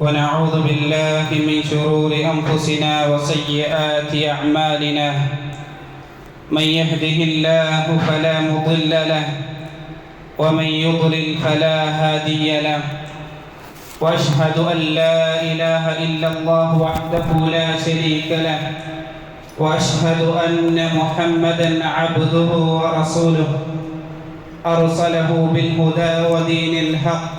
ونعوذ بالله من شرور أنفسنا وسيئات أعمالنا. من يهده الله فلا مضل له ومن يضلل فلا هادي له. وأشهد أن لا إله إلا الله وحده لا شريك له وأشهد أن محمدا عبده ورسوله. أرسله بالهدى ودين الحق.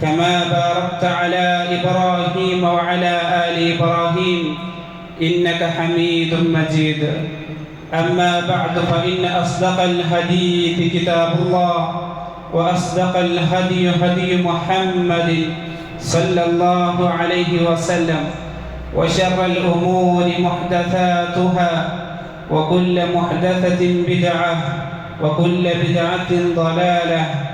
كما باركت على إبراهيم وعلى آل إبراهيم إنك حميد مجيد. أما بعد فإن أصدق الحديث كتاب الله وأصدق الهدي هدي محمد صلى الله عليه وسلم وشر الأمور محدثاتها وكل محدثة بدعة وكل بدعة ضلالة.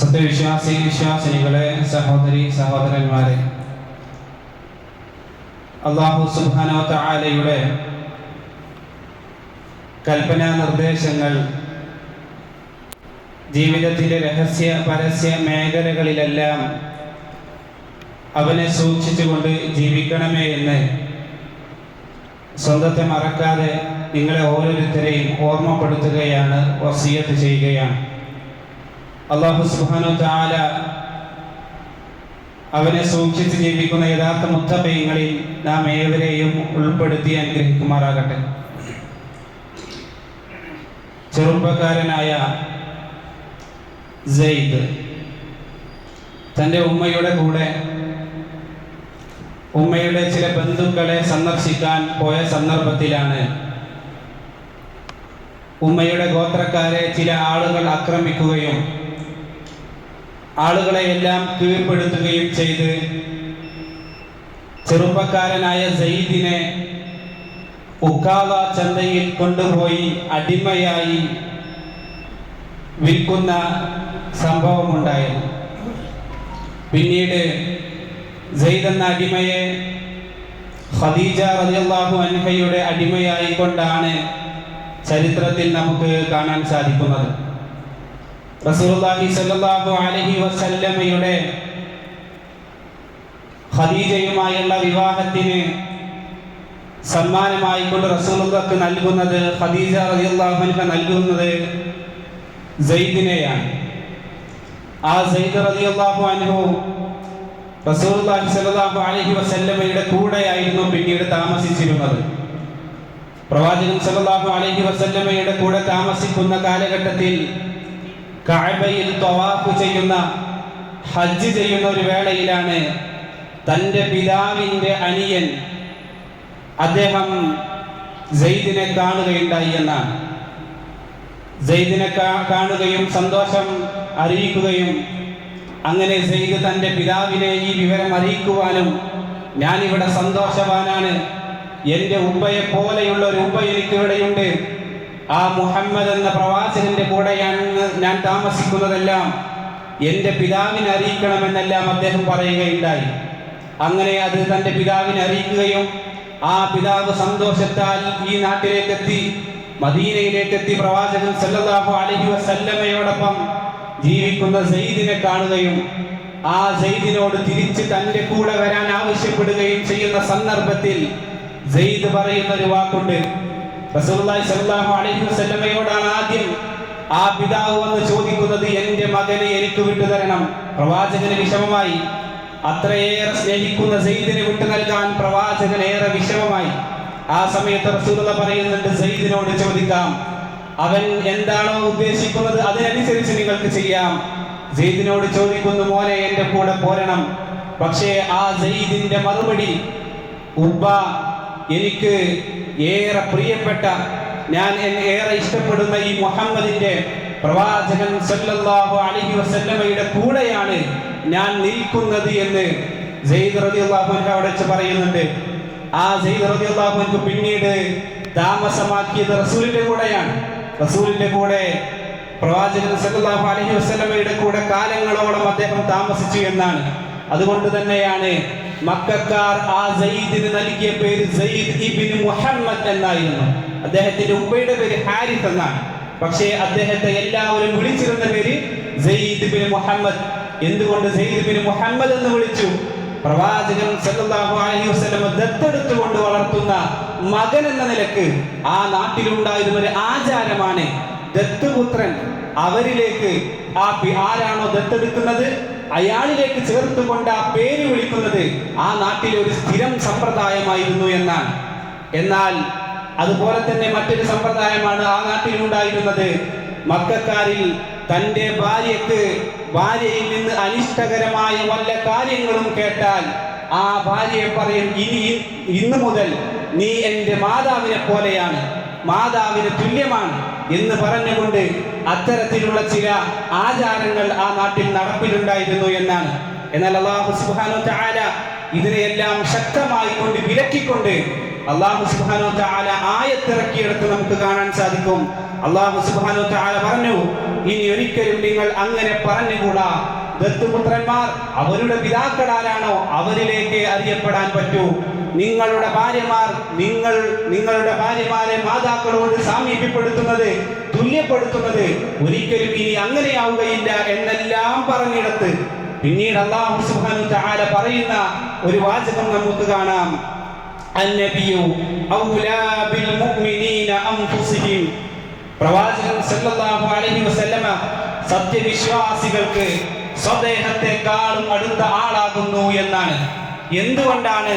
സത്യവിശ്വാസി വിശ്വാസിനികളെ സഹോദരി സഹോദരന്മാരെ അള്ളാഹു സുബാനോ കൽപ്പനാ നിർദ്ദേശങ്ങൾ ജീവിതത്തിലെ രഹസ്യ പരസ്യ മേഖലകളിലെല്ലാം അവനെ സൂക്ഷിച്ചുകൊണ്ട് ജീവിക്കണമേ എന്ന് സ്വന്തത്തെ മറക്കാതെ നിങ്ങളെ ഓരോരുത്തരെയും ഓർമ്മപ്പെടുത്തുകയാണ് വസീയത്ത് ചെയ്യുകയാണ്. അള്ളാഹു സുഹാനു താല അവനെ സൂക്ഷിച്ച് ജീവിക്കുന്ന യഥാർത്ഥ മുത്തബയങ്ങളിൽ നാം ഏവരെയും ഉൾപ്പെടുത്തി അനുഗ്രഹിക്കുമാറാകട്ടെ. ചെറുപ്പക്കാരനായ സെയ്ദ് തന്റെ ഉമ്മയുടെ കൂടെ ഉമ്മയുടെ ചില ബന്ധുക്കളെ സന്ദർശിക്കാൻ പോയ സന്ദർഭത്തിലാണ് ഉമ്മയുടെ ഗോത്രക്കാരെ ചില ആളുകൾ ആക്രമിക്കുകയും ആളുകളെ എല്ലാം കീഴ്പ്പെടുത്തുകയും ചെയ്ത് ചെറുപ്പക്കാരനായ സയ്യിദിനെ ഉക്കാവ ചന്തയിൽ കൊണ്ടുപോയി അടിമയായി വിൽക്കുന്ന സംഭവമുണ്ടായിരുന്നു. പിന്നീട് സെയ്ദ് എന്ന അടിമയെ ഖദീജ റളിയല്ലാഹു അൻഹയുടെ അടിമയായിക്കൊണ്ടാണ് ചരിത്രത്തിൽ നമുക്ക് കാണാൻ സാധിക്കുന്നത്. റസൂലുള്ളാഹി സ്വല്ലല്ലാഹു അലൈഹി വസല്ലമയുടെ ഖദീജയുമായുള്ള വിവാഹത്തിന് സമ്മാനമായി കൊണ്ട് റസൂലുള്ളാഹ്ക്ക് നൽകുന്നത് ഖദീജ റളിയല്ലാഹു അൻഹ നൽകുന്നത് സൈദിനെയാണ് ആ സൈദ് റളിയല്ലാഹു അൻഹു റസൂലുള്ളാഹി സ്വല്ലല്ലാഹു അലൈഹി വസല്ലമയുടെ കൂടെയായിരുന്നു പിന്നീട് താമസിച്ചിരുന്നത്. പ്രവാചകൻ സല്ലല്ലാഹു അലൈഹി വസല്ലമയുടെ കൂടെ താമസിക്കുന്ന കാലഘട്ടത്തിൽ കഅബയിൽ തവാഫ് ചെയ്യുന്ന ഹജ്ജ് ചെയ്യുന്ന ഒരു വേളയിലാണ് തന്റെ പിതാവിന്റെ അനിയൻ അദ്ദേഹം സെയ്ദിനെ കാണുകയുണ്ടായി എന്നാണ്. സെയ്ദിനെ കാണുകയും സന്തോഷം അറിയിക്കുകയും അങ്ങനെ സെയ്ദ് തന്റെ പിതാവിനെ ഈ വിവരം അറിയിക്കുവാനും ഞാനിവിടെ സന്തോഷവാനാണ്. എന്റെ ഉപ്പയെ പോലെയുള്ള ഒരു ഉപ്പ എനിക്ക് ഇവിടെയുണ്ട് ആ മുഹമ്മദ് എന്ന പ്രവാചകന്റെ കൂടെയാണ് ഞാൻ താമസിക്കുന്നതെല്ലാം എന്റെ പിതാവിനെ അറിയിക്കണമെന്നെല്ലാം അദ്ദേഹം പറയുകയുണ്ടായി. അങ്ങനെ അത് തന്റെ പിതാവിനെ അറിയിക്കുകയും ആ പിതാവ് സന്തോഷത്താൽ ഈ നാട്ടിലേക്ക് എത്തി മദീനയിലേക്ക് എത്തി പ്രവാചകൻ സല്ലല്ലാഹു അലൈഹി വസല്ലമയോടൊപ്പം ജീവിക്കുന്ന സെയ്ദിനെ കാണുകയും ആ സെയ്ദിനോട് തിരിച്ച് തന്റെ കൂടെ വരാൻ ആവശ്യപ്പെടുകയും ചെയ്യുന്ന സന്ദർഭത്തിൽ സെയ്ദ് പറയുന്ന ഒരു വാക്കുണ്ട് റസൂലുള്ളാഹി സ്വല്ലല്ലാഹു അലൈഹി വസല്ലമയോടാണ് ആദ്യം ആ പിതാവ് വന്ന് ചോദിക്കുന്നത് എന്റെ മകനെ എനിക്ക് വിട്ടു തരണം. പ്രവാചകന് വിഷമമായി. അത്രയേറെ സ്നേഹിക്കുന്ന സെയ്ദിനെ വിട്ടു നൽകാൻ പ്രവാചകൻ ഏറെ വിഷമമായി. ആ സമയത്ത് റസൂലുള്ള പറയുന്നുണ്ട് സയ്യിദിനോട് ചോദിക്കാം അവൻ എന്താണോ ഉദ്ദേശിക്കുന്നത് അതിനനുസരിച്ച് നിങ്ങൾക്ക് ചെയ്യാം. സെയ്ദിനോട് ചോദിക്കുന്നു മോനെ എന്റെ കൂടെ പോരണം. പക്ഷേ ആ സെയ്ദിന്റെ മറുപടി ഉപ്പ എനിക്ക് ഏറെ പ്രിയപ്പെട്ട ഞാൻ ഏറെ ഇഷ്ടപ്പെടുന്ന ഈ മുഹമ്മദിന്റെ പ്രവാചകൻ സല്ലല്ലാഹു അലൈഹി വസല്ലമയുടെ കൂടെയാണ് ഞാൻ നിൽക്കുന്നത് എന്ന് സെയ്ദ് റളിയല്ലാഹു അവിടെ വെച്ച് പറയുന്നുണ്ട്. ആ സെയ്ദ് റളിയല്ലാഹു അൻഹു പിന്നീട് താമസമാക്കിയത് റസൂലിന്റെ കൂടെയാണ്. റസൂലിന്റെ കൂടെ പ്രവാചകൻ സല്ലല്ലാഹു അലൈഹി വസല്ലമയുടെ കൂടെ കാലങ്ങളോളം അദ്ദേഹം താമസിച്ചു എന്നാണ്. അതുകൊണ്ട് തന്നെയാണ് മക്കാർ ആ സയ്യിദിന് നൽകിയ പേര് സയ്യിദ് ഇബിൻ മുഹമ്മദ് എന്നായിരുന്നു. അദ്ദേഹത്തിന്റെ ഉപ്പയുടെ പേര് ഹാരിഫ് എന്നാണ്. പക്ഷേ അദ്ദേഹത്തെ എല്ലാവരും വിളിച്ചിരുന്ന പേര് സയ്യിദ് ബിൻ മുഹമ്മദ്. എന്തുകൊണ്ട് സയ്യിദ് ബിൻ മുഹമ്മദ് എന്ന് വിളിച്ചു? പ്രവാചകൻ സല്ലല്ലാഹു അലൈഹി വസല്ലം ദത്തെടുത്തുകൊണ്ട് വളർത്തുന്ന മകൻ എന്ന നിലയ്ക്ക് ആ നാട്ടിലുണ്ടായിരുന്ന ഒരു ആചാരമാണ് ദത്തുപുത്രൻ. അവരിലേക്ക് ആ ആരാണോ ദത്തെടുക്കുന്നത്? അയാളിലേക്ക് ചേർത്തുകൊണ്ട് ആ പേര് വിളിക്കുന്നത് ആ നാട്ടിലെ ഒരു സ്ഥിരം സമ്പ്രദായമായിരുന്നു എന്നാണ്. എന്നാൽ അതുപോലെ തന്നെ മറ്റൊരു സമ്പ്രദായമാണ് ആ നാട്ടിലുണ്ടായിരുന്നത്. മക്കാരിൽ തന്റെ ഭാര്യക്ക് ഭാര്യയിൽ നിന്ന് അനിഷ്ടകരമായ വല്ല കാര്യങ്ങളും കേട്ടാൽ ആ ഭാര്യയെ പറയും ഇനി ഇന്നു മുതൽ നീ എന്റെ മാതാവിനെ പോലെയാണ്. മാതാവിന് തുല്യമാണ്. എന്ന് പറഞ്ഞുകൊണ്ട് അത്തരത്തിലുള്ള ചില ആചാരങ്ങൾ ആ നാട്ടിൽ നടപ്പിലുണ്ടായിരുന്നു എന്നാണ്. എന്നാൽ അള്ളാഹു സുബ്ഹാനഹു തആല ഇതിനെയെല്ലാം ശക്തമായി കൊണ്ട് വിലക്കിക്കൊണ്ട് അള്ളാഹു സുബ്ഹാനഹു തആല ആയത്തിറക്കിയെടുത്ത് നമുക്ക് കാണാൻ സാധിക്കും. അള്ളാഹു സുബ്ഹാനഹു തആല പറഞ്ഞു ഇനി ഒരിക്കലും നിങ്ങൾ അങ്ങനെ പറഞ്ഞുകൂടാ. ദത്തുപുത്രന്മാർ അവരുടെ പിതാക്കളാരാണോ അവരിലേക്ക് അറിയപ്പെടാൻ പറ്റൂ. നിങ്ങളുടെ ഭാര്യമാർ നിങ്ങൾ നിങ്ങളുടെ ഭാര്യമാരെ മാതാക്കളോട് സാമീപ്യപ്പെടുത്തുന്നത് തുല്യപ്പെടുത്തുന്നത് ഒരിക്കലും ഇനി അങ്ങനെയാവുകയില്ല എന്നെല്ലാം പറഞ്ഞിടത്ത്. പിന്നീട് അള്ളാഹു സുബ്ഹാനഹു തആല പറയുന്ന ഒരു വാചകം നമുക്ക് കാണാം. അന്നബിയു ഔലാ ബിൽ മുഅ്മിനീന പ്രവാചകൻ സല്ലല്ലാഹു അലൈഹി വസല്ലമ സത്യവിശ്വാസികൾക്ക് സ്വദേഹത്തെക്കാളും അടുത്ത ആളാകുന്നു എന്നാണ്. എന്തുകൊണ്ടാണ്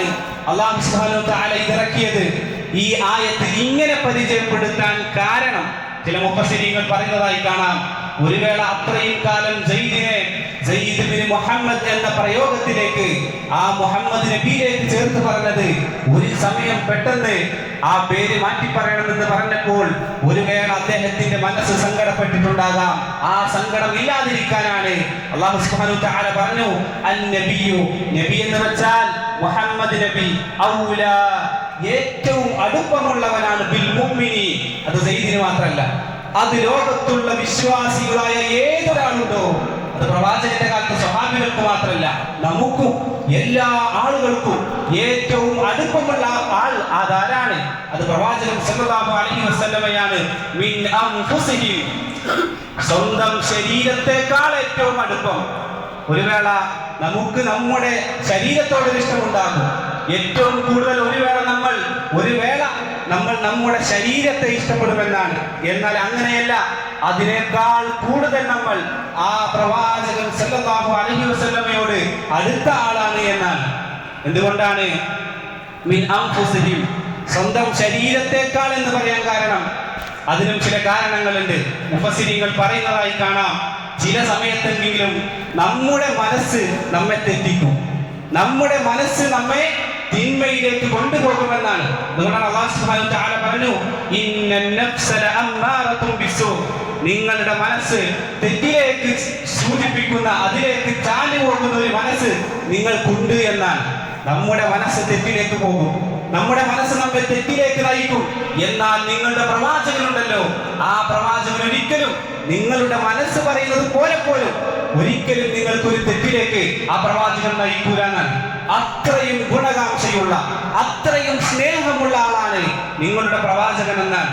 അള്ളാഹു സുബ്ഹാനഹു തആല ഇതിറക്കിയത് ഈ ആയത്ത് ഇങ്ങനെ പരിചയപ്പെടുത്താൻ കാരണം ചില മുഫസ്സിരീങ്ങൾ പറയുന്നതായി കാണാം. ഒരു വേള അത്രയും കാലം ജയ്ദിനെ ബിൻ മുഹമ്മദ് എന്ന പ്രയോഗത്തിലേക്ക് ആ മുഹമ്മദ് നബിയിലേക്ക് ചേർത്ത് പറഞ്ഞത് ഒരു സമയം പെട്ടെന്ന് ആ പേര് മാറ്റി പറയണമെന്ന് പറഞ്ഞപ്പോൾ ഒരു വേള അദ്ദേഹത്തിന്റെ മനസ്സ് സങ്കടപ്പെട്ടിട്ടുണ്ടാകാം. ആ സങ്കടം ഇല്ലാതിരിക്കാനാണ് അള്ളാഹു സുബ്ഹാനഹു തആല പറഞ്ഞു അൻ നബിയു നബി എന്ന് വെച്ചാൽ മുഹമ്മദ് നബി ഔലാ ഏറ്റവും അടുപ്പമുള്ളവനാണ് ബിൽ മുഅ്മിനി അത് സയ്യിദിന് മാത്രമല്ല അത് ലോകത്തുള്ള വിശ്വാസികളായ ഏതൊരാളുണ്ടോ? അത് പ്രവാചകന്റെ കാലത്ത് സ്വഹാബികൾക്ക് മാത്രമല്ല നമുക്കും എല്ലാ ആളുകൾക്കും ഏറ്റവും അടുപ്പമുള്ള ആൾ അതാരാണ് അത് പ്രവാചകൻ സല്ലല്ലാഹു അലൈഹി വസല്ലമയാണ്. മിൻ അൻഫുസിഹിം. സ്വന്തം ശരീരത്തെക്കാൾ ഏറ്റവും അടുപ്പം. ഒരു വേള നമുക്ക് നമ്മുടെ ശരീരത്തോടൊരു ഇഷ്ടമുണ്ടാകും. ഏറ്റവും കൂടുതൽ ഒരു വേള നമ്മൾ ഒരു വേള നമ്മൾ നമ്മുടെ ശരീരത്തെ ഇഷ്ടപ്പെടുമെന്നാണ്. എന്നാൽ അങ്ങനെയല്ല. അതിനേക്കാൾ കൂടുതൽ നമ്മൾ ആ പ്രവാചകൻ സല്ലല്ലാഹു അലൈഹി വസല്ലമയോട് അടുത്ത ആളാണ് എന്നാണ് എന്തുകൊണ്ടാണ്? മിൻ സ്വന്തം ശരീരത്തെക്കാൾ എന്ന് പറയാൻ കാരണം. അതിനും ചില കാരണങ്ങളുണ്ട്. മുഫസിരിങ്ങൾ പറയുന്നതായി കാണാം. ചില സമയത്തെങ്കിലും നമ്മുടെ മനസ്സ് നമ്മെ തെറ്റിക്കും. നമ്മുടെ മനസ്സ് നമ്മെ തിന്മയിലേക്ക് കൊണ്ടുപോകുമെന്നാണ്. പറഞ്ഞു നിങ്ങളുടെ മനസ്സ് തെറ്റിലേക്ക് സൂചിപ്പിക്കുന്ന അതിലേക്ക് ചാഞ്ഞു പോകുന്ന ഒരു മനസ്സ് നിങ്ങൾക്കുണ്ട് എന്നാൽ നമ്മുടെ മനസ്സ് തെറ്റിലേക്ക് പോകും. നമ്മുടെ മനസ്സ് നമ്മെ തെറ്റിലേക്ക് നയിക്കും. എന്നാൽ നിങ്ങളുടെ പ്രവാചകനുണ്ടല്ലോ. ആ പ്രവാചകൻ ഒരിക്കലും നിങ്ങളുടെ മനസ്സ് പറയുന്നത് പോലെ പോലും ഒരിക്കലും നിങ്ങൾക്ക് ഒരു തെറ്റിലേക്ക് ആ പ്രവാചകൻ നയിക്കൂല അത്രയും ഗുണകാംക്ഷയുള്ള അത്രയും സ്നേഹമുള്ള ആളാണ് നിങ്ങളുടെ പ്രവാചകൻ എന്നാൽ.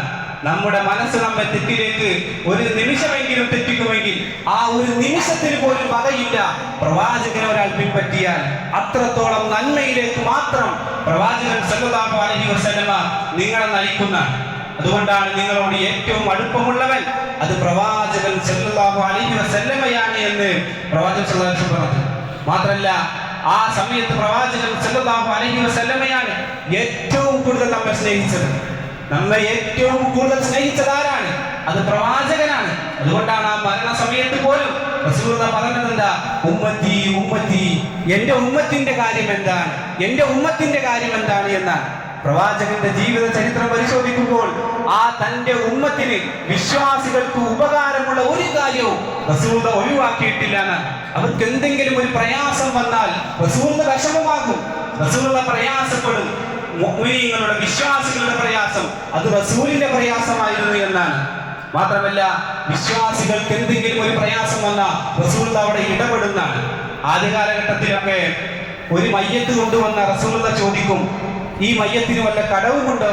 നമ്മുടെ മനസ്സ് നമ്മെ തെറ്റിലേക്ക് ഒരു നിമിഷമെങ്കിലും തെറ്റിക്കുമെങ്കിൽ ആ ഒരു നിമിഷത്തിന് പോലും വകയില്ല. പ്രവാചകനെ ഒരാൾ പിൻപറ്റിയാൽ അത്രത്തോളം നന്മയിലേക്ക് മാത്രം പ്രവാചകൻ സല്ലല്ലാഹു അലൈഹി വസല്ലമ നിങ്ങളെ നയിക്കുന്ന അതുകൊണ്ടാണ് നിങ്ങളോട് ഏറ്റവും അടുപ്പമുള്ളവൻ. അത് പ്രവാചകൻ സല്ലല്ലാഹു അലൈഹി വസല്ലമയാണ് എന്ന് പ്രവാചകൻ സല്ലല്ലാഹു അലൈഹി പറഞ്ഞു. മാത്രല്ല ആ സമയത്ത് പ്രവാചകൻ സല്ലല്ലാഹു അലൈഹി വസല്ലമയാണ് ഏറ്റവും കൂടുതൽ നമ്മെ സ്നേഹിച്ചത്. നമ്മെ ഏറ്റവും കൂടുതൽ സ്നേഹിച്ചത് ആരാണ്? അത് പ്രവാചകനാണ്. അതുകൊണ്ടാണ് ആ മരണ സമയത്ത് പോലും പറഞ്ഞതെന്താ പറഞ്ഞത് ഉമ്മത്തി ഉമ്മത്തി എന്റെ ഉമ്മത്തിന്റെ കാര്യം എന്താണ്? എന്റെ ഉമ്മത്തിന്റെ കാര്യം എന്താണ്? എന്നാണ്. പ്രവാചകന്റെ ജീവിത ചരിത്രം പരിശോധിക്കുമ്പോൾ ആ തന്റെ ഉമ്മത്തിന് വിശ്വാസികൾക്ക് ഉപകാരമുള്ള ഒരു കാര്യവും റസൂൽ ഒഴിവാക്കിയിട്ടില്ല അവർക്ക് എന്തെങ്കിലും ഒരു പ്രയാസം വന്നാൽ റസൂൽ വിഷമമാകും. റസൂൽ പ്രയാസപ്പെടും. മുഅ്മിനീങ്ങളുടെ വിശ്വാസികളുടെ പ്രയാസം അത് റസൂലിന്റെ പ്രയാസമായിരുന്നു എന്നാണ്. മാത്രമല്ല വിശ്വാസികൾക്ക് എന്തെങ്കിലും ഒരു പ്രയാസം വന്നാൽ റസൂൽ അവിടെ ഇടപെടുന്നതാണ്. ആദ്യ കാലഘട്ടത്തിലൊക്കെ ഒരു മയ്യത്ത് കൊണ്ടുവന്ന റസൂൽ ചോദിക്കും ഈ മയ്യത്തിന് വല്ല കടവുമുണ്ടോ?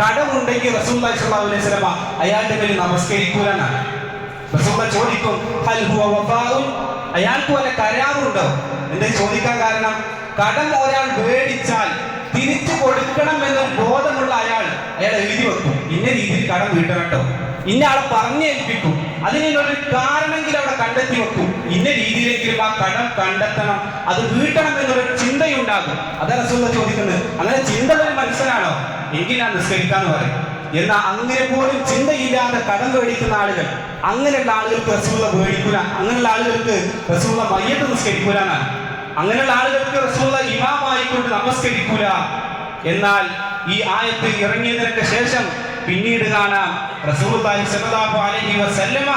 കടമുണ്ടെങ്കിൽ അയാളുടെ മേൽ നമസ്കരിക്കൂലെന്നാണ് റസൂലുള്ള ചോദിക്കും അയാൾക്ക് വല്ല കരാറുണ്ടോ? എന്താ ചോദിക്കാൻ കാരണം കടം ഒരാൾ മേടിച്ചാൽ തിരിച്ചു കൊടുക്കണം എന്ന ബോധമുള്ള അയാൾ അയാൾ എഴുതി വെക്കും. ഇന്ന രീതിയിൽ കടം വീട്ടണം കേട്ടോ. ഇന്ന ആളെ പറഞ്ഞേൽപ്പിക്കും അതിനൊരു കാരണമെങ്കിലും അവിടെ കണ്ടെത്തി വെക്കും. ഇന്ന രീതിയിലെങ്കിലും ആ കടം കണ്ടെത്തണം. അത് വീട്ടണം എന്നൊരു ചിന്തയുണ്ടാകും. അതല്ല റസൂള്ള ചോദിക്കുന്നത്. അങ്ങനെ ചിന്ത ഒരു മനുഷ്യനാണോ? എങ്കിൽ ഞാൻ നിസ്കരിക്കാന്ന് പറയും. എന്നാൽ അങ്ങനെ പോലും ചിന്തയില്ലാതെ കടം മേടിക്കുന്ന ആളുകൾ അങ്ങനെയുള്ള ആളുകൾക്ക് റസൂള മേടിക്കൂല. അങ്ങനെയുള്ള ആളുകൾക്ക് റസൂള മയ്യത്ത് നിസ്കരിക്കൂല എന്നാണ്. അങ്ങനെയുള്ള ആളുകൾക്ക് റസൂള ഇമാമായിക്കൊണ്ട് നമസ്കരിക്കൂല. എന്നാൽ ഈ ആയത്ത് ഇറങ്ങിയതിനൊക്കെ ശേഷം പിന്നീട് കാണാം റസൂലുള്ളാഹി സ്വല്ലല്ലാഹു അലൈഹി വസല്ലമ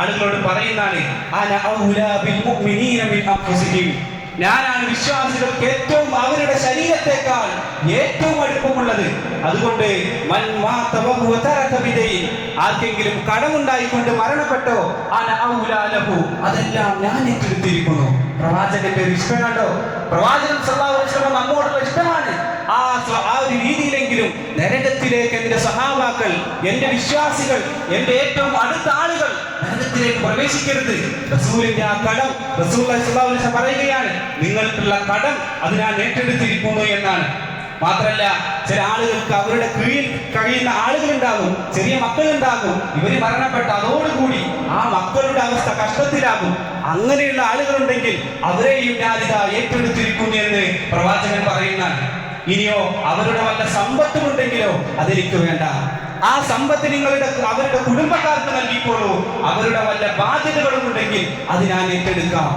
ആളുകളോട് പറയുന്നതാണ് അന ഔലാ ബിൽ മുഅ്മിനീന മിൻ അൻഫുസിഹിം. ഞാനാണ് വിശ്വാസികൾക്ക് ഏറ്റവും അവരുടെ ശരീരത്തെക്കാൾ ഏറ്റവും അടുപ്പമുള്ളത്. അതുകൊണ്ട് ആർക്കെങ്കിലും കടമുണ്ടായിക്കൊണ്ട് മരണപ്പെട്ടോ അതെല്ലാം ഞാൻ ഏറ്റെടുത്തിരിക്കുന്നു പ്രവാചകന്റെ ഒരു ഇഷ്ടം പ്രവാചകൻ നമ്മോടുള്ള ഇഷ്ടമാണ്. ആ ഒരു ആ രീതിയിലെങ്കിലും നരകത്തിലേക്ക് എന്റെ സഹാബാക്കൾ എന്റെ വിശ്വാസികൾ എന്റെ ഏറ്റവും അടുത്ത ആളുകൾ നരകത്തിലേക്ക് പ്രവേശിക്കരുത്. റസൂലിന്റെ ആ കടം റസൂൽ പറയുകയാണ് നിങ്ങൾക്കുള്ള കടം അത് ഞാൻ ഏറ്റെടുത്തിരിക്കുന്നു എന്നാണ്. മാത്രല്ല ചില ആളുകൾക്ക് അവരുടെ കീഴിൽ കഴിയുന്ന ആളുകളുണ്ടാകും ചെറിയ മക്കളുണ്ടാകും ഇവർ മരണപ്പെട്ട അതോടുകൂടി ആ മക്കളുടെ അവസ്ഥ കഷ്ടത്തിലാകും. അങ്ങനെയുള്ള ആളുകളുണ്ടെങ്കിൽ അവരെയും ഞാനിതാ ഏറ്റെടുത്തിരിക്കുന്നു എന്ന് പ്രവാചകൻ പറയുന്നതാണ്. ഇനിയോ അവരുടെ വല്ല സമ്പത്തുമുണ്ടെങ്കിലോ അതെനിക്ക് വേണ്ട. ആ സമ്പത്ത് നിങ്ങളുടെ അവരുടെ കുടുംബക്കാർക്ക് നൽകിക്കോളൂ അവരുടെ വല്ല ബാധ്യതകളും ഉണ്ടെങ്കിൽ അത് ഞാൻ ഏറ്റെടുക്കാം.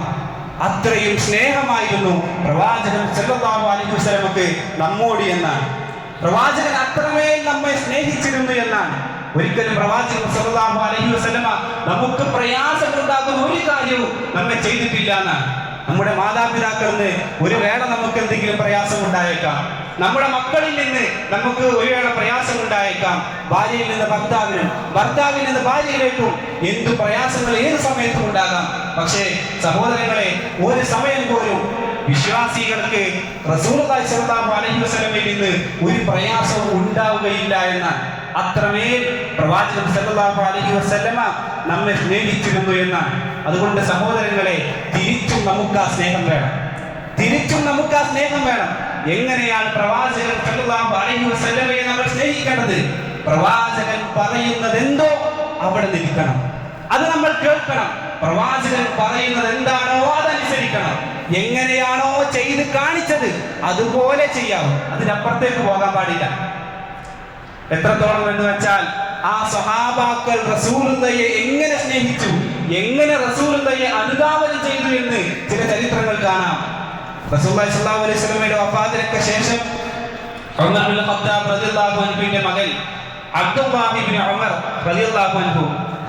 അത്രയും സ്നേഹമായിരുന്നു പ്രവാചകൻ സല്ലല്ലാഹു അലൈഹി വസല്ലമക്ക് നമ്മോട് എന്നാണ്. പ്രവാചകൻ അത്രമേൽ നമ്മെ സ്നേഹിച്ചിരുന്നു എന്നാണ്. ഒരിക്കലും പ്രവാചകൻ സല്ലല്ലാഹു അലൈഹി വസല്ലമ നമുക്ക് പ്രയാസമുണ്ടാകുന്ന ഒരു കാര്യവും നമ്മെ ചെയ്തിട്ടില്ല എന്നാണ്. നമ്മുടെ മാതാപിതാക്കളിൽ നിന്ന് ഒരു വേള നമുക്ക് എന്തെങ്കിലും പ്രയാസം ഉണ്ടായേക്കാം. നമ്മുടെ മക്കളിൽ നിന്ന് നമുക്ക് ഒരു വേള പ്രയാസം ഉണ്ടായേക്കാം. ഭാര്യയിൽ നിന്ന് ഭർത്താവിനും ഭർത്താവിൽ നിന്ന് ഭാര്യയിലേക്കും എന്ത് പ്രയാസങ്ങൾ ഏത് സമയത്തും ഉണ്ടാകാം. പക്ഷേ സഹോദരങ്ങളെ ഒരു സമയം പോലും വിശ്വാസികൾക്ക് അലൈഹി വസല്ലമയിൽ നിന്ന് ഒരു പ്രയാസവും ഉണ്ടാവുകയില്ല എന്ന് അത്രമേൽ പ്രവാചകൻ അലൈഹി വസല്ലമ നമ്മെ സ്നേഹിച്ചിരുന്നു എന്ന് അതുകൊണ്ട് സഹോദരങ്ങളെ തിരിച്ചും നമുക്ക് ആ സ്നേഹം വേണം. തിരിച്ചും നമുക്ക് ആ സ്നേഹം വേണം. എങ്ങനെയാണ് പ്രവാചകൻ നമ്മൾ സ്നേഹിക്കേണ്ടത്? പ്രവാചകൻ പറയുന്നത് എന്തോ അവിടെ നിൽക്കണം അത് നമ്മൾ കേൾക്കണം. പ്രവാചകൻ പറയുന്നത് എന്താണോ അതനുസരിക്കണം. എങ്ങനെയാണോ ചെയ്ത് കാണിച്ചത് അതുപോലെ ചെയ്യാവും. അതിനപ്പുറത്തേക്ക് പോകാൻ പാടില്ല. എത്രത്തോളം എന്ന് വെച്ചാൽ ആ സഹാബാക്കൾ റസൂലുള്ളയെ എങ്ങനെ സ്നേഹിച്ചു എങ്ങനെ റസൂലുള്ളയെ അനുധാവനം ചെയ്തു എന്ന് ചില ചരിത്രങ്ങൾ കാണാം. റസൂലുള്ളാഹി സ്വല്ലല്ലാഹു അലൈഹി വസല്ലമയുടെ വഫാത്തിനൊക്കെ ശേഷം ബിൻ ഖത്താബ് റളിയല്ലാഹു അൻഹുവിന്റെ മകൻ അബ്ദുല്ലാഹി ഇബ്നു ഉമർ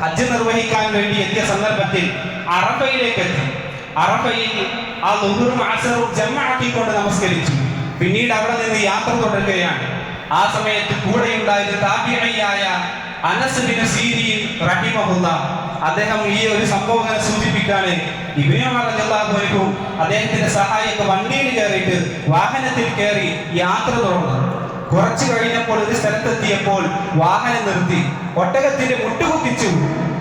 ഹജ്ജ് നിർവഹിക്കാൻ വേണ്ടി എത്തിയ സന്ദർഭത്തിൽ അറഫയിലേക്ക് എത്തി. അറഫയിൽ ആ ലുഹുറും അസറും ജമ്മാക്കിക്കൊണ്ട് നമസ്കരിച്ചു. പിന്നീട് അവിടെ നിന്ന് യാത്ര തുടരുകയാണ്. ആ സമയത്ത് കൂടെയുണ്ടായത് താബിഈയായ അനസ് ബിൻ അദ്ദേഹം ഈ ഒരു സംഭവം ഇങ്ങനെ സൂചിപ്പിക്കാണ്. ഇബ്നു അദ്ദേഹത്തിന്റെ സഹായിക്ക് വണ്ടിയിൽ കയറിയിട്ട് വാഹനത്തിൽ കയറി യാത്ര തുടർന്നു. കുറച്ചു കഴിഞ്ഞപ്പോൾ ഒരു സ്ഥലത്തെത്തിയപ്പോൾ വാഹനം നിർത്തി. ഒട്ടകത്തിന്റെ മുട്ടുകുത്തിച്ചു.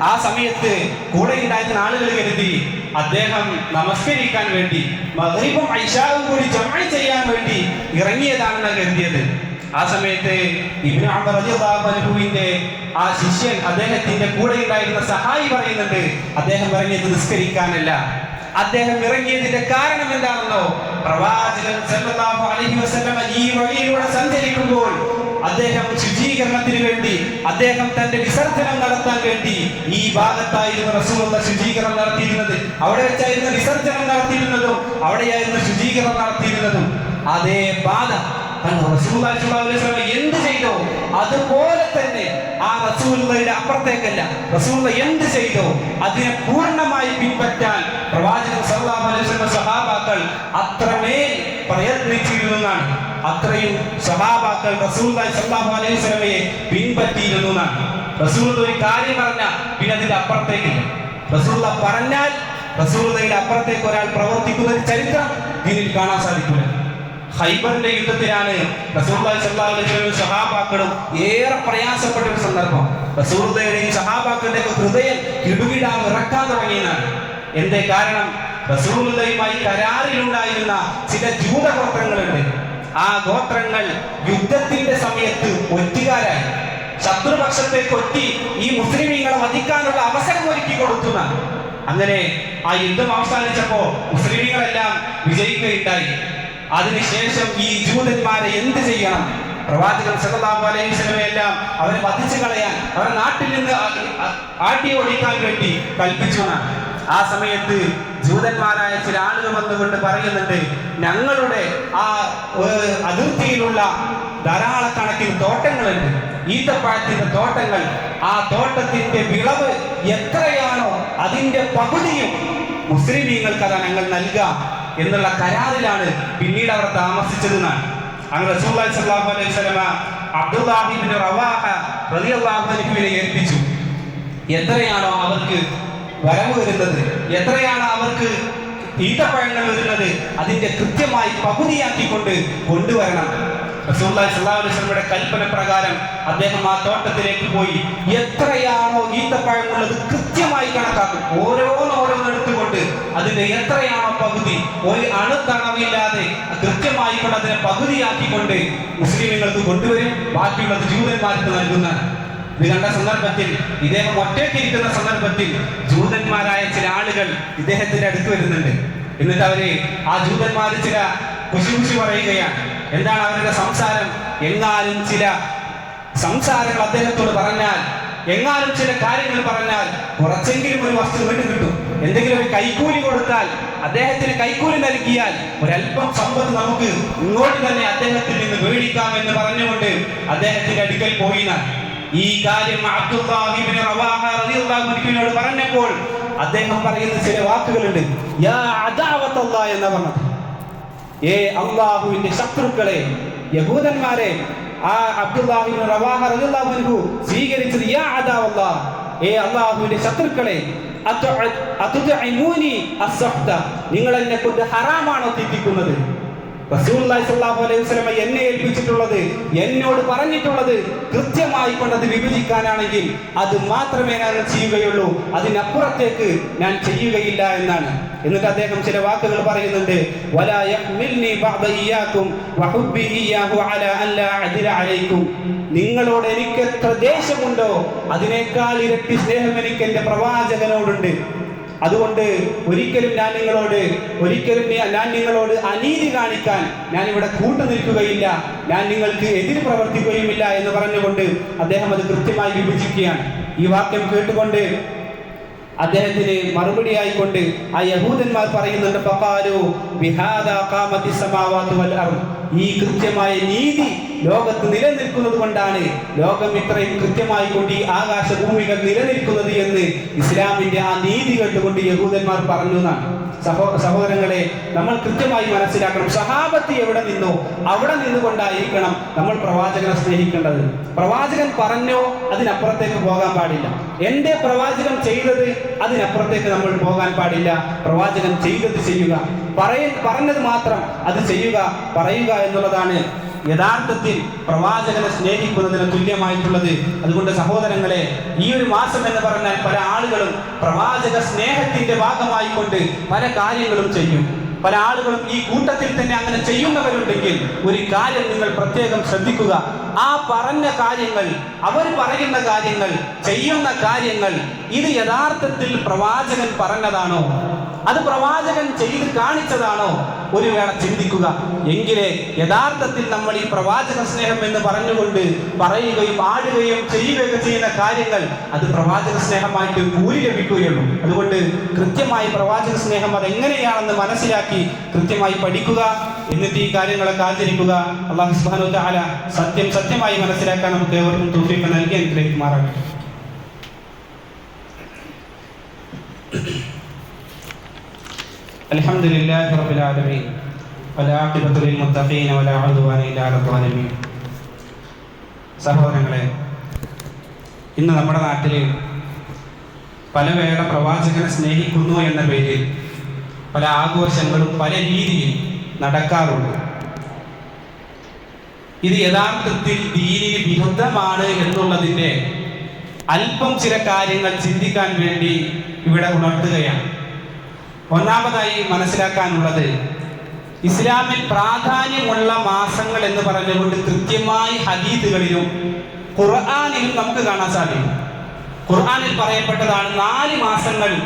ആ സമയത്ത് കൂടെ ഉണ്ടായിരുന്ന ആളുകൾ കരുതി അദ്ദേഹം നമസ്കരിക്കാൻ വേണ്ടി മഗ്രിബും ഐഷാവും കൂടി ജമഅ ചെയ്യാൻ വേണ്ടി ഇറങ്ങിയതാണെന്ന് കരുതിയത്. ആ സമയത്ത് ഇബ്രാഹിന്റെ ആ ശിഷ്യൻ അദ്ദേഹത്തിന്റെ കൂടെ ഉണ്ടായിരുന്ന സഹായി പറയുന്നുണ്ട് അദ്ദേഹം ഇറങ്ങിയത് നിസ്കരിക്കാനല്ല. അദ്ദേഹം ഇറങ്ങിയതിന്റെ കാരണം എന്താണെന്നോ പ്രവാചകൻ സല്ലല്ലാഹു അലൈഹി വസല്ലം ഈ വഴിയിലൂടെ സഞ്ചരിക്കുമ്പോൾ അദ്ദേഹം ശുചീകരണത്തിന് വേണ്ടി അദ്ദേഹം തന്റെ വിസർജനം നടത്താൻ വേണ്ടി ഈ ഭാഗത്തായിരുന്നു റസൂലുള്ള ശുചീകരണം നടത്തിയിരുന്നത്. അവിടെ വെച്ചായിരുന്നു വിസർജനം നടത്തിയിരുന്നതും അവിടെയായിരുന്നു ശുചീകരണം നടത്തിയിരുന്നതും. അതേ പാത എന്ത് ചെയ്തോ അതുപോലെ തന്നെ ആ റസൂലുള്ളയുടെ അപ്പുറത്തേക്കല്ല. റസൂലുള്ള എന്ത് ചെയ്തോ അതിനെ പൂർണമായി പിൻപറ്റാൻ പ്രവാചകൻ സല്ലല്ലാഹു അലൈഹി വസല്ലം സഹാബാക്കൾ അത്രമേൽ പ്രയത്നിച്ചിരുന്നു എന്നാണ്. അത്രയും സഹാബാക്കൾ റസൂലുള്ളാഹി സ്വല്ലല്ലാഹു അലൈഹി വസല്ലമയെ പിൻപറ്റിയിരുന്നു എന്നാണ്. റസൂൽ ഒരു കാര്യം പറഞ്ഞ പിന്നെ അതിന്റെ അപ്പുറത്തേക്കില്ല റസൂലുള്ള പറഞ്ഞാൽ റസൂലുള്ളയുടെ അപ്പുറത്തേക്ക് ഒരാൾ പ്രവർത്തിക്കുന്ന ഒരു ചരിത്രം ഇതിൽ കാണാൻ ഹൈബറിന്റെ യുദ്ധത്തിലാണ് സഹാബാക്കളും ഏറെ പ്രയാസപ്പെട്ട ഒരു സന്ദർഭം. റസൂറുദ്ദയുടെയും സഹാബാക്കളുടെ ഹൃദയം കിടുകിടാ ഇറക്കാൻ തുടങ്ങിയതാണ് എന്തേ കാരണം? റസൂറുദ്ദയുമായി കരാറിലുണ്ടായിരുന്ന ചില ജൂത ഗോത്രങ്ങളുണ്ട് ആ ഗോത്രങ്ങൾ യുദ്ധത്തിന്റെ സമയത്ത് ഒറ്റുകാരായി. ശത്രുപക്ഷത്തെ കൊറ്റി ഈ മുസ്ലിമീങ്ങളെ വധിക്കാനുള്ള അവസരം ഒരുക്കി കൊടുക്കുന്ന അങ്ങനെ ആ യുദ്ധം അവസാനിച്ചപ്പോ മുസ്ലിമീങ്ങളെല്ലാം വിജയിക്കുകയുണ്ടായി. അതിനുശേഷം ഈ ജൂതന്മാരെ എന്ത് ചെയ്യണം? പ്രവാചകൻ സല്ലല്ലാഹു അലൈഹി വസല്ലമയെല്ലാം അവരെ വധിച്ചു കളയാൻ അവരെ നാട്ടിൽ നിന്ന് ആട്ടി ഓടിക്കാൻ വേണ്ടി കൽപ്പിച്ചു ആ സമയത്ത് ജൂതന്മാരായ ചില ആളുകൾ വന്നുകൊണ്ട് പറയുന്നുണ്ട് ഞങ്ങളുടെ ആ അതിർത്തിയിലുള്ള ധാരാളക്കണക്കിന് തോട്ടങ്ങളുണ്ട്. ഈത്തപ്പഴത്തിന്റെ തോട്ടങ്ങൾ ആ തോട്ടത്തിന്റെ വിളവ് എത്രയാണോ അതിന്റെ പകുതിയും മുസ്ലിമീങ്ങൾക്ക് അതാ ഞങ്ങൾ നൽകാം. എന്നുള്ള കരാറിലാണ് പിന്നീട് അവർ താമസിച്ചതെന്നാണ്. അങ്ങനെ റസൂലുള്ളാഹി സ്വല്ലല്ലാഹു അലൈഹി വസല്ലമ അബ്ദുല്ലാഹി ഇബ്നു റവാഹ റളിയല്ലാഹു അൻഹുവിനെ ഏൽപ്പിച്ചു. എത്രയാണോ അവർക്ക് വരവ് വരുന്നത് എത്രയാണോ അവർക്ക് ഈത്തപ്പഴങ്ങൾ വരുന്നത് അതിന്റെ കൃത്യമായി പകുതിയാക്കിക്കൊണ്ട് കൊണ്ടുവരണം. അലൈഹി വസല്ലമയുടെ കൽപ്പന പ്രകാരം അദ്ദേഹം ആ തോട്ടത്തിലേക്ക് പോയി. എത്രയാണോ ഈത്തപ്പഴമുള്ളത് കൃത്യമായി കണക്കാക്കും. ഓരോന്ന് എടുത്തുകൊണ്ട് അതിന്റെ എത്രയാണോ പകുതി ഒരു അണുത്തണവില്ലാതെ കൃത്യമായി കൊണ്ട് അതിനെ പകുതിയാക്കിക്കൊണ്ട് മുസ്ലിമുകൾക്ക് കൊണ്ടുവരും. ബാക്കിയുള്ളത് ജൂതന്മാർക്ക് നൽകുന്ന ഇത് കണ്ട സന്ദർഭത്തിൽ ഇദ്ദേഹം ഒറ്റയ്ക്കിരിക്കുന്ന സന്ദർഭത്തിൽ ജൂതന്മാരായ ചില ആളുകൾ ഇദ്ദേഹത്തിന്റെ അടുത്ത് വരുന്നുണ്ട്. എന്നിട്ട് അവർ ആ ജൂതന്മാർ ചില കുശി കുശി പറയുകയാണ്. എന്താണ് അവരുടെ സംസാരം? എങ്ങാനും ചില സംസാരങ്ങൾ അദ്ദേഹത്തോട് പറഞ്ഞാൽ എങ്ങാനും ചില കാര്യങ്ങൾ പറഞ്ഞാൽ കുറച്ചെങ്കിലും ഒരു വസ്തു വീണ്ടും കിട്ടും. എന്തെങ്കിലും ഒരു കൈക്കൂലി കൊടുത്താൽ അദ്ദേഹത്തിന് കൈക്കൂലി നൽകിയാൽ ഒരല്പം സമ്പത്ത് നമുക്ക് ഇങ്ങോട്ട് തന്നെ അദ്ദേഹത്തിൽ നിന്ന് മേടിക്കാം എന്ന് പറഞ്ഞുകൊണ്ട് അദ്ദേഹത്തിന്റെ അടുക്കൽ പോയി ഈ കാര്യം പറഞ്ഞപ്പോൾ അദ്ദേഹം പറയുന്ന ചില വാക്കുകളുണ്ട്. എന്ന് പറഞ്ഞത്. ഏ അള്ളാഹുവിന്റെ ശത്രുക്കളെ യഹൂദന്മാരെ ആ അബ്ദുല്ലാഹി ഇബ്നു റവാഹ റളിയല്ലാഹു അൻഹു സ്വീകരിച്ചത് യാ അദാവല്ലാ ഏ അള്ളാഹുവിന്റെ ശത്രുക്കളെ നിങ്ങൾ എന്നെ കൊണ്ട് ഹറാമാണോ തെറ്റിക്കുന്നത്? എന്നെ ഏൽപ്പിച്ചിട്ടുള്ളത് എന്നോട് പറഞ്ഞിട്ടുള്ളത് കൃത്യമായി കൊണ്ടത് വിഭജിക്കാനാണെങ്കിൽ അത് മാത്രമേ ഞാൻ ചെയ്യുകയുള്ളൂ. അതിനപ്പുറത്തേക്ക് ഞാൻ ചെയ്യുകയില്ല എന്നാണ്. എന്നിട്ട് അദ്ദേഹം ചില വാക്കുകൾ പറയുന്നുണ്ട്. നിങ്ങളോട് എനിക്ക് എത്ര ദേഷ്യമുണ്ടോ? അതിനേക്കാൾ ഇരട്ടി സ്നേഹം എനിക്ക് എന്റെ പ്രവാചകനോടുണ്ട്. അതുകൊണ്ട് ഒരിക്കലും ഞാൻ നിങ്ങളോട് ഒരിക്കലും ഞാൻ- നിങ്ങളോട് അനീതി കാണിക്കാൻ ഞാൻ ഇവിടെ കൂട്ടു നിൽക്കുകയില്ല. ഞാൻ നിങ്ങൾക്ക് എതിര് പ്രവർത്തിക്കുകയുമില്ല എന്ന് പറഞ്ഞുകൊണ്ട് അദ്ദേഹം അത് കൃത്യമായി വിഭജിക്കുകയാണ്. ഈ വാക്യം കേട്ടുകൊണ്ട് അദ്ദേഹത്തിന് മറുപടി ആയിക്കൊണ്ട് ആ യഹൂദന്മാർ പറയുന്നുണ്ട് ഈ കൃത്യമായ നീതി ലോകത്ത് നിലനിൽക്കുന്നത് കൊണ്ടാണ് ലോകം ഇത്രയും കൃത്യമായി കൊണ്ട് ഈ ആകാശഭൂമികൾ നിലനിൽക്കുന്നത് എന്ന് ഇസ്ലാമിന്റെ ആ നീതി കണ്ടുകൊണ്ട് യഹൂദന്മാർ പറഞ്ഞു എന്നാണ്. സഹോ സഹോദരങ്ങളെ നമ്മൾ കൃത്യമായി മനസ്സിലാക്കണം സഹാബത്ത് എവിടെ നിന്നോ അവിടെ നിന്നുകൊണ്ടായിരിക്കണം നമ്മൾ പ്രവാചകനെ സ്നേഹിക്കേണ്ടത്. പ്രവാചകൻ പറഞ്ഞോ അതിനപ്പുറത്തേക്ക് പോകാൻ പാടില്ല. എന്റെ പ്രവാചകൻ ചെയ്തത് അതിനപ്പുറത്തേക്ക് നമ്മൾ പോകാൻ പാടില്ല. പ്രവാചകൻ ചെയ്തത് ചെയ്യുക. പറയ പറഞ്ഞത് മാത്രം അത് ചെയ്യുക പറയുക എന്നുള്ളതാണ് യഥാർത്ഥത്തിൽ പ്രവാചകനെ സ്നേഹിക്കുന്നതിന് തുല്യമായിട്ടുള്ളത്. അതുകൊണ്ട് സഹോദരങ്ങളെ ഈ ഒരു മാസം എന്ന് പറഞ്ഞാൽ പല ആളുകളും പ്രവാചക സ്നേഹത്തിന്റെ ഭാഗമായിക്കൊണ്ട് പല കാര്യങ്ങളും ചെയ്യും. പല ആളുകളും ഈ കൂട്ടത്തിൽ തന്നെ അങ്ങനെ ചെയ്യുന്നവരുണ്ടെങ്കിൽ ഒരു കാര്യം നിങ്ങൾ പ്രത്യേകം ശ്രദ്ധിക്കുക. ആ പറഞ്ഞ കാര്യങ്ങൾ അവർ പറയുന്ന കാര്യങ്ങൾ ചെയ്യുന്ന കാര്യങ്ങൾ ഇത് യഥാർത്ഥത്തിൽ പ്രവാചകൻ പറഞ്ഞതാണോ? അത് പ്രവാചകൻ ചെയ്ത് കാണിച്ചതാണോ? ഒരു വേള ചിന്തിക്കുക. എങ്കിലേ യഥാർത്ഥത്തിൽ നമ്മൾ ഈ പ്രവാചക സ്നേഹം എന്ന് പറഞ്ഞുകൊണ്ട് പറയുകയും ആടുകയും ചെയ്യുകയൊക്കെ ചെയ്യുന്ന കാര്യങ്ങൾ അത് പ്രവാചക സ്നേഹമായിട്ട് കൂലി ലഭിക്കുകയുള്ളൂ. അതുകൊണ്ട് കൃത്യമായി പ്രവാചക സ്നേഹം അത് എങ്ങനെയാണെന്ന് മനസ്സിലാക്കി കൃത്യമായി പഠിക്കുക. എന്നിട്ട് ഈ കാര്യങ്ങളെ കാത്തിരിക്കുക അള്ളാഹു സുബ്ഹാനഹു വ തആല സത്യം സത്യമായി മനസ്സിലാക്കാൻ നമുക്ക് ഏവർക്കും തൗഫീഖ് നൽകി അനുഗ്രഹിക്കുമാറാകട്ടെ. الحمد لله رب العالمين والعاقبة للمتقين ولا عدوان إلا على الظالمين സഹോദരങ്ങളെ ഇന്ന് നമ്മുടെ നാട്ടിൽ പല വേള പ്രവാചകനെ സ്നേഹിക്കുന്നു എന്ന പേരിൽ പല ആഘോഷങ്ങളും പല രീതിയിൽ നടക്കാറുണ്ട് ഇത് യഥാർത്ഥത്തിൽ ദീനിന് വിരുദ്ധമാണ് എന്നുള്ളതിൻ്റെ അല്പം ചില കാര്യങ്ങൾ ചിന്തിക്കാൻ വേണ്ടി ഇവിടെ ഉണർത്തുകയാണ് ഒന്നാമതായി മനസ്സിലാക്കാനുള്ളത് ഇസ്ലാമിൽ പ്രാധാന്യമുള്ള മാസങ്ങൾ എന്ന് പറഞ്ഞുകൊണ്ട് കൃത്യമായി ഹദീദുകളിലും ഖുർആാനിലും നമുക്ക് കാണാൻ സാധിക്കും. ഖുർആാനിൽ പറയപ്പെട്ടതാണ് നാല് മാസങ്ങൾ.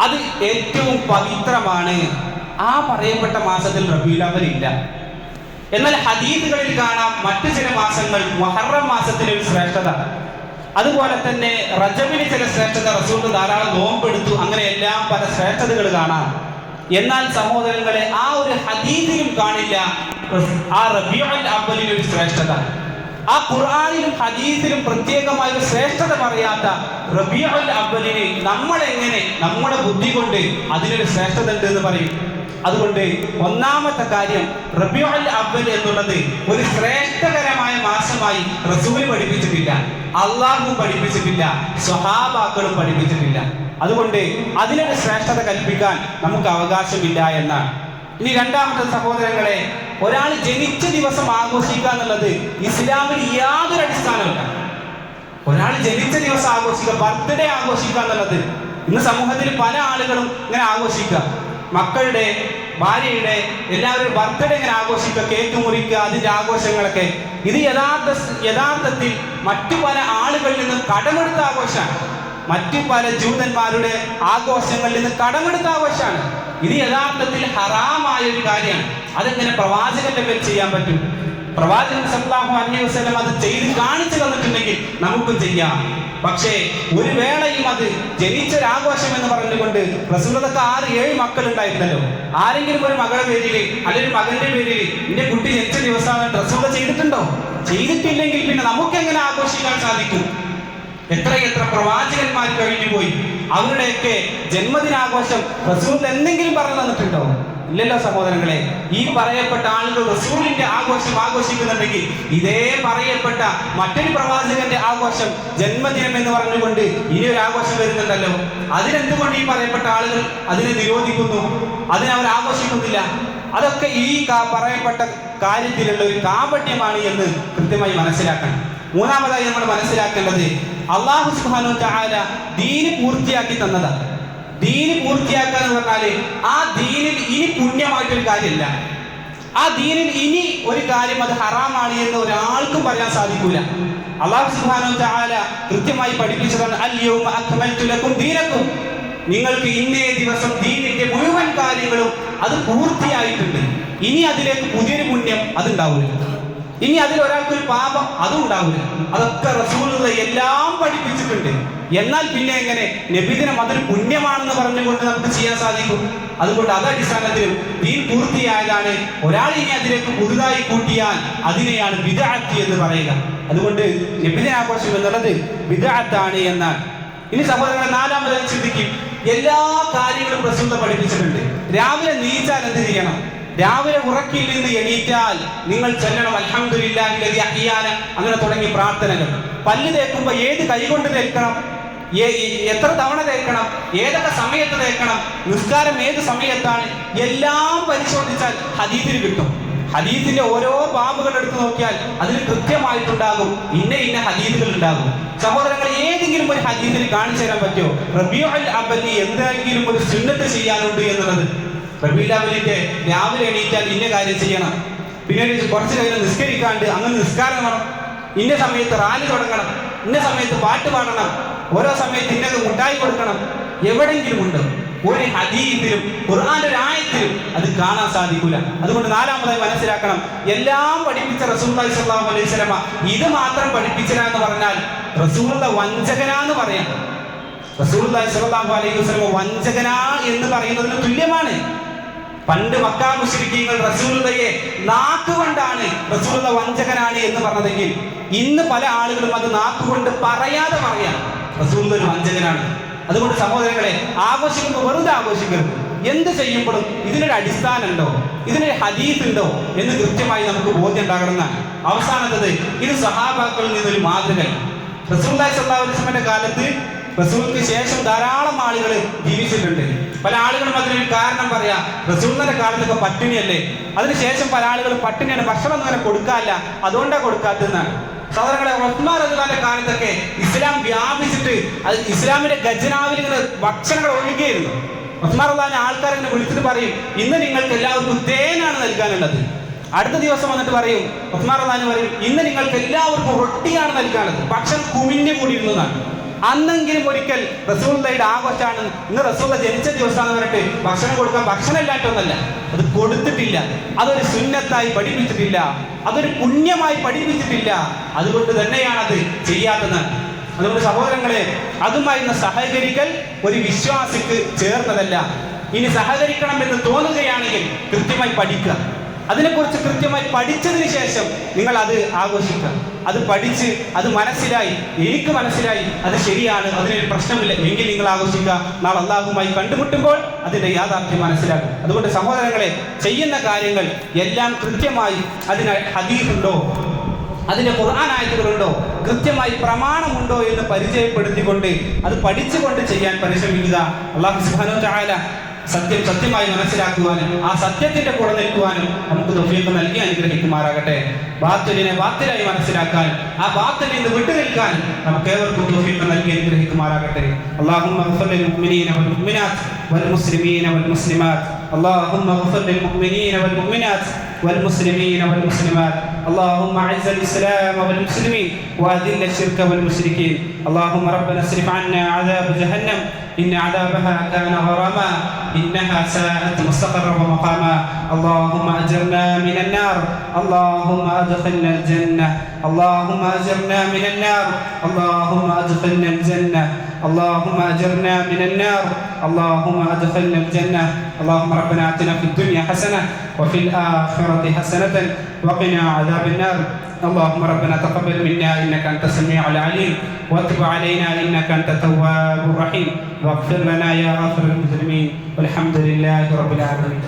അത് ഏറ്റവും പവിത്രമാണ്. ആ പറയപ്പെട്ട മാസത്തിൽ ഇല്ല എന്നാൽ ഹദീദുകളിൽ കാണാം മറ്റു ചില മാസങ്ങൾ മഹറം മാസത്തിലെ ഒരു ശ്രേഷ്ഠത. അതുപോലെ തന്നെ റജബിന് ചില ശ്രേഷ്ഠത റസൂൾ ധാരാളം നോമ്പെടുത്തു. അങ്ങനെ എല്ലാം പല ശ്രേഷ്ഠതകൾ കാണാം. എന്നാൽ സഹോദരങ്ങളെ ആ ഒരു ഹദീദിലും കാണില്ല. ആ റബിയുൽ അവലിൽ ഒരു ശ്രേഷ്ഠത. ആ ഖുർആാനിലും ഹദീസിലും പ്രത്യേകമായ ഒരു ശ്രേഷ്ഠത പറയാത്ത റബിയുൽ അവലിനെ നമ്മൾ എങ്ങനെ നമ്മുടെ ബുദ്ധി കൊണ്ട് അതിനൊരു ശ്രേഷ്ഠത ഉണ്ട് എന്ന് പറയും? അതുകൊണ്ട് ഒന്നാമത്തെ കാര്യം റബിയുൽ അവൽ എന്നുള്ളത് ഒരു ശ്രേഷ്ഠകരമായ മാസമായി റസൂൽ പഠിപ്പിച്ചിട്ടില്ല. അള്ളാഹു പഠിപ്പിച്ചിട്ടില്ല. സ്വഹാബാക്കളും പഠിപ്പിച്ചിട്ടില്ല. അതുകൊണ്ട് അതിനൊരു ശ്രേഷ്ഠത കൽപ്പിക്കാൻ നമുക്ക് അവകാശമില്ല എന്നാണ്. ഇനി രണ്ടാമത്തെ സഹോദരങ്ങളെ ഒരാൾ ജനിച്ച ദിവസം ആഘോഷിക്കുക എന്നുള്ളത് ഇസ്ലാമിൽ യാതൊരു അടിസ്ഥാനമില്ല. ഒരാൾ ജനിച്ച ദിവസം ആഘോഷിക്കുക ബർത്ത്ഡേ ആഘോഷിക്കുക എന്നുള്ളത് ഇന്ന് സമൂഹത്തിൽ പല ആളുകളും ഇങ്ങനെ ആഘോഷിക്കുക. മക്കളുടെ ഭാര്യയുടെ എല്ലാവരും ബർത്ത്ഡേ ഇങ്ങനെ ആഘോഷിക്കുക കേക്ക് മുറിക്കുക അതിന്റെ ആഘോഷങ്ങളൊക്കെ. ഇത് യഥാർത്ഥ യഥാർത്ഥത്തിൽ മറ്റു പല ആളുകളിൽ നിന്ന് കടമെടുത്ത ആഘോഷമാണ്. മറ്റു പല ജൂതന്മാരുടെ ആഘോഷങ്ങളിൽ നിന്ന് കടമെടുത്ത ആഘോഷമാണ്. ഇത് യഥാർത്ഥത്തിൽ ഹറാമായ ഒരു കാര്യമാണ്. അതെങ്ങനെ പ്രവാചകന്റെ പേര് ചെയ്യാൻ പറ്റും? പ്രവാചകൻ സല്ലല്ലാഹു അലൈഹി അത് ചെയ്ത് കാണിച്ചു തന്നിട്ടുണ്ടെങ്കിൽ നമുക്കും ചെയ്യാം. പക്ഷേ ഒരു വേളയും അത് ജനിച്ചൊരാഘോഷം എന്ന് പറഞ്ഞുകൊണ്ട് റസൂലതൊക്കെ ആറ് ഏഴ് മക്കൾ ഉണ്ടായിരുന്നല്ലോ ആരെങ്കിലും ഒരു മകളുടെ പേരിൽ അല്ലെങ്കിൽ മകന്റെ പേരിൽ എന്റെ കുട്ടി ജനിച്ച ദിവസമാണ് റസൂല ചെയ്തിട്ടുണ്ടോ? ചെയ്തിട്ടില്ലെങ്കിൽ പിന്നെ നമുക്ക് എങ്ങനെ ആഘോഷിക്കാൻ സാധിക്കും? എത്ര എത്ര പ്രവാചകന്മാർ കഴിഞ്ഞു പോയി? അവരുടെയൊക്കെ ജന്മദിനാഘോഷം റസൂൽ എന്തെങ്കിലും പറഞ്ഞു തന്നിട്ടുണ്ടോ ഇല്ലല്ലോ സഹോദരങ്ങളെ ഈ പറയപ്പെട്ട ആളുകൾ റസൂലിന്റെ ആഘോഷം ആഘോഷിക്കുന്നുണ്ടെങ്കിൽ ഇതേ പറയപ്പെട്ട മറ്റൊരു പ്രവാചകന്റെ ആഘോഷം ജന്മദിനം എന്ന് പറഞ്ഞുകൊണ്ട് ഇനി ഒരു ആഘോഷം വരുന്നുണ്ടല്ലോ. അതിനെന്തുകൊണ്ട് ഈ പറയപ്പെട്ട ആളുകൾ അതിനെ നിരോധിക്കുന്നു? അതിനവർ ആഘോഷിക്കുന്നില്ല. അതൊക്കെ ഈ പറയപ്പെട്ട കാര്യത്തിലുള്ള ഒരു കാപട്യമാണ് എന്ന് കൃത്യമായി മനസ്സിലാക്കണം. മൂന്നാമതായി നമ്മൾ മനസ്സിലാക്കേണ്ടത് അള്ളാഹു സുബ്ഹാനഹു ചാല ദീന് പൂർത്തിയാക്കി തന്നതാണ് ദീന് പൂർത്തിയാക്കുക എന്ന് പറഞ്ഞാൽ ആ ദീനിൽ ഇനി പുണ്യമായിട്ടൊരു കാര്യമില്ല. ആ ദീനിൽ ഇനി ഒരു കാര്യം അത് ഹറാമാണ് എന്ന് ഒരാൾക്കും പറയാൻ സാധിക്കൂല. അള്ളാഹു സുബ്ഹാനഹു ചാല കൃത്യമായി പഠിപ്പിച്ചതാണ് അൽ യൗമ അക്മൽതു ലക്കും ദീനക്കും. നിങ്ങൾക്ക് ഇന്നേ ദിവസം ദീനിന്റെ മുഴുവൻ കാര്യങ്ങളും അത് പൂർത്തിയായിട്ടുണ്ട്. ഇനി അതിലേക്ക് പുതിയൊരു പുണ്യം അതുണ്ടാവില്ല ഇനി അതിൽ ഒരാൾക്ക് ഒരു പാപം അതും ഉണ്ടാവില്ല അതൊക്കെ റസൂലുള്ള എല്ലാം പഠിപ്പിച്ചിട്ടുണ്ട്. എന്നാൽ പിന്നെ എങ്ങനെ? നബിദിനം അതൊരു പുണ്യമാണെന്ന് പറഞ്ഞുകൊണ്ട് നമുക്ക് ചെയ്യാൻ സാധിക്കും. അതുകൊണ്ട് അത് അടിസ്ഥാനത്തിലും ദീൻ പൂർത്തിയായതാണ്. ഒരാൾ ഇനി അതിലേക്ക് പുതുതായി കൂട്ടിയാൽ അതിനെയാണ് വിദാത്തി എന്ന് പറയുക. അതുകൊണ്ട് നബിദിനാഘോഷം എന്നുള്ളത് വിദാത്താണ് എന്നാൽ. ഇനി സഹോദരങ്ങളെ നാലാമതായി ചിന്തിക്കും. എല്ലാ കാര്യങ്ങളും പ്രസൂത പഠിപ്പിച്ചിട്ടുണ്ട്. രാവിലെ നീച്ചാൽ എന്ത് ചെയ്യണം? രാവിലെ ഉറക്കിൽ നിന്ന് എണീറ്റാൽ നിങ്ങൾ ചെല്ലണം അൽഹംദുലില്ലാഹി അഹിയാന. അങ്ങനെ തുടങ്ങി പ്രാർത്ഥനകൾ. പല്ല് തേക്കുമ്പോ ഏത് കൈകൊണ്ട് തേക്കണം? എത്ര തവണ തേക്കണം? ഏതൊക്കെ സമയത്ത് തേക്കണം? നിസ്കാരം ഏത് സമയത്താണ്? എല്ലാം പരിശോധിച്ചാൽ ഹദീസിൽ കിട്ടും. ഹദീസിന്റെ ഓരോ ബാബുകൾ എടുത്തു നോക്കിയാൽ അതിൽ കൃത്യമായിട്ടുണ്ടാകും. ഇന്ന ഇന്ന ഹദീസുകൾ ഉണ്ടാകും. സഹോദരങ്ങൾ ഏതെങ്കിലും ഒരു ഹദീസിൽ കാണിച്ചു തരാൻ പറ്റുമോ? റബിയോ അബലി എന്തെങ്കിലും ഒരു സുന്നത്ത് ചെയ്യാനുണ്ട് എന്നുള്ളത്. റബീലാവലിന്റെ രാവിലെ എണീറ്റാൽ ഇന്ന കാര്യം ചെയ്യണം. പിന്നെ കുറച്ച് കഴിഞ്ഞ് നിസ്കരിക്കാണ്ട് അങ്ങനെ നിസ്കാരം വേണം. ഇന്ന സമയത്ത് റാലി തുടങ്ങണം. ഇന്ന സമയത്ത് പാട്ട് പാടണം. ഓരോ സമയത്ത് ഇന്നത് മുട്ടായി കൊടുക്കണം. എവിടെങ്കിലും ഉണ്ട്. ഒരു ഹദീഫിലും ഖുർആന്റെ ഒരു ആയത്തിലും അത് കാണാൻ സാധിക്കില്ല അതുകൊണ്ട് നാലാമതായി മനസ്സിലാക്കണം. എല്ലാം പഠിപ്പിച്ച റസൂലുള്ളാഹി സ്വല്ലല്ലാഹു അലൈഹി വസല്ലമ ഇത് മാത്രം പഠിപ്പിച്ചില്ല എന്ന് പറഞ്ഞാൽ റസൂലുള്ള വഞ്ചകനാന്ന് പറയാം. സ്വല്ലല്ലാഹു അലൈഹി വസ്ലമ വഞ്ചകനാ എന്ന് പറയുന്നതിന് തുല്യമാണ്. പണ്ട് മക്കാ മുശ്രിക്കീങ്ങൾ റസൂലുള്ളയെ നാക്കുകൊണ്ടാണ് റസൂലത വഞ്ചകനാണ് എന്ന് പറഞ്ഞതെങ്കിൽ ഇന്ന് പല ആളുകളും അത് നാക്കുകൊണ്ട് പറയാതെ പറയാം. റസൂലത ഒരു വഞ്ചകനാണ്. അതുകൊണ്ട് സഹോദരങ്ങളെ ആഘോഷിക്കുമ്പോൾ വെറുതെ ആഘോഷിക്കരുത്. എന്ത് ചെയ്യുമ്പോഴും ഇതിനൊരു അടിസ്ഥാനം ഉണ്ടോ ഇതിനൊരു ഹദീസ് ഉണ്ടോ എന്ന് കൃത്യമായി നമുക്ക് ബോധ്യം ഉണ്ടാകണമെന്നാണ് അവസാനത്തത് ഇത് സഹാബാക്കളിൽ നിന്നൊരു മാതൃക റസൂൽ സല്ലാസ്മന്റെ കാലത്ത് റസൂലിന് ശേഷം ധാരാളം ആളുകൾ ജീവിച്ചിട്ടുണ്ട്. പല ആളുകളും അതിനൊരു കാരണം പറയാ. റസൂലിന്റെ കാലത്തൊക്കെ പട്ടിണിയല്ലേ. അതിനുശേഷം പല ആളുകളും പട്ടിണിയാണ്. ഭക്ഷണം അങ്ങനെ കൊടുക്കാല്ല അതുകൊണ്ടാണ് കൊടുക്കാത്തതെന്നാണ് സഹോദരങ്ങളെ ഒസ്മാൻ റസൂലിന്റെ കാലത്തൊക്കെ ഇസ്ലാം വ്യാപിച്ചിട്ട് അത് ഇസ്ലാമിന്റെ ഖജനാവിൽ ഇങ്ങനെ ഭക്ഷണങ്ങൾ ഒഴുകിയിരുന്നു. ഒസ്മാൻ റഹ്ലാൻ ആൾക്കാർ ഇങ്ങനെ വിളിച്ചിട്ട് പറയും ഇന്ന് നിങ്ങൾക്ക് എല്ലാവർക്കും തേനാണ് നൽകാനുള്ളത്. അടുത്ത ദിവസം വന്നിട്ട് പറയും ഉസ്മാൻ റഹ്ലാൻ പറയും ഇന്ന് നിങ്ങൾക്ക് എല്ലാവർക്കും റൊട്ടിയാണ് നൽകാനുള്ളത്. ഭക്ഷണം കുമിഞ്ഞു കൂടിയിരുന്നതാണ് അന്നെങ്കിലും ഒരിക്കൽ റസൂള്ളയുടെ ആഘോഷമാണ്. ഇന്ന് റസൂള്ള ജനിച്ച ദിവസമാണെന്ന് പറഞ്ഞിട്ട് ഭക്ഷണം കൊടുക്കാൻ ഭക്ഷണം ഇല്ലാട്ടൊന്നല്ല അത് കൊടുത്തിട്ടില്ല. അതൊരു സുന്നത്തായി പഠിപ്പിച്ചിട്ടില്ല. അതൊരു പുണ്യമായി പഠിപ്പിച്ചിട്ടില്ല. അതുകൊണ്ട് തന്നെയാണ് അത് ചെയ്യാത്തത്. അതുകൊണ്ട് സഹോദരങ്ങളെ അതുമായി ഇന്ന് സഹകരിക്കൽ ഒരു വിശ്വാസിക്ക് ചേർന്നതല്ല. ഇനി സഹകരിക്കണം എന്ന് തോന്നുകയാണെങ്കിൽ കൃത്യമായി പഠിക്കുക. അതിനെക്കുറിച്ച് കൃത്യമായി പഠിച്ചതിന് ശേഷം നിങ്ങൾ അത് ആഘോഷിക്കുക. അത് പഠിച്ച് അത് മനസ്സിലായി. എനിക്ക് മനസ്സിലായി. അത് ശരിയാണ്. അതിനൊരു പ്രശ്നമില്ല. എങ്കിൽ നിങ്ങൾ ആഘോഷിക്കുക. നാളെ അള്ളാഹുമായി കണ്ടുമുട്ടുമ്പോൾ അതിന്റെ യാഥാർത്ഥ്യം മനസ്സിലാക്കും അതുകൊണ്ട് സഹോദരങ്ങളെ ചെയ്യുന്ന കാര്യങ്ങൾ എല്ലാം കൃത്യമായി അതിന് ഹദീഫുണ്ടോ അതിന്റെ ഖുർആൻ ആയത്തുകളുണ്ടോ? കൃത്യമായി പ്രമാണമുണ്ടോ എന്ന് പരിചയപ്പെടുത്തിക്കൊണ്ട് അത് പഠിച്ചുകൊണ്ട് ചെയ്യാൻ പരിശ്രമിക്കുക. അള്ളാഹു തആല സത്യം സത്യമായി മനസ്സിലാക്കുവാനും ആ സത്യത്തിന്റെ കൂടെ നിൽക്കുവാനും നമുക്ക് തൊഫീക്ക് നൽകി അനുഗ്രഹിക്കുമാറാകട്ടെ ബാത്തിലിനെ ബാത്തിലായി മനസ്സിലാക്കാനും ആ ബാത്തിൽ നിന്ന് വിട്ടുനിൽക്കാൻ നമുക്ക് ഏവർക്കും തൊഫീക്ക് നൽകി അനുഗ്രഹിക്കുമാറാകട്ടെ اللهم اغفر للمؤمنين والمؤمنات والمسلمين والمسلمات اللهم اغفر للمؤمنين والمؤمنات والمسلمين والمسلمات اللهم اعز الاسلام والمسلمين واذل الشرك والمشركين اللهم ربنا اصرف عنا عذاب جهنم إن عذابها كان غراما إنها ساءت مستقرا ومقاما. اللهم أجرنا من النار اللهم أدخلنا الجنة. اللهم أجرنا من النار اللهم أدخلنا الجنة. اللهم أجرنا من النار اللهم أدخلنا الجنة. اللهم ربنا آتنا في الدنيا حسنة وفي الآخرة حسنة وقنا عذاب النار. اللهم ربنا تقبل منا إنك أنت السميع العليم وتب علينا إنك أنت التواب الرحيم واغفر لنا يا غافر المجرمين والحمد لله رب العالمين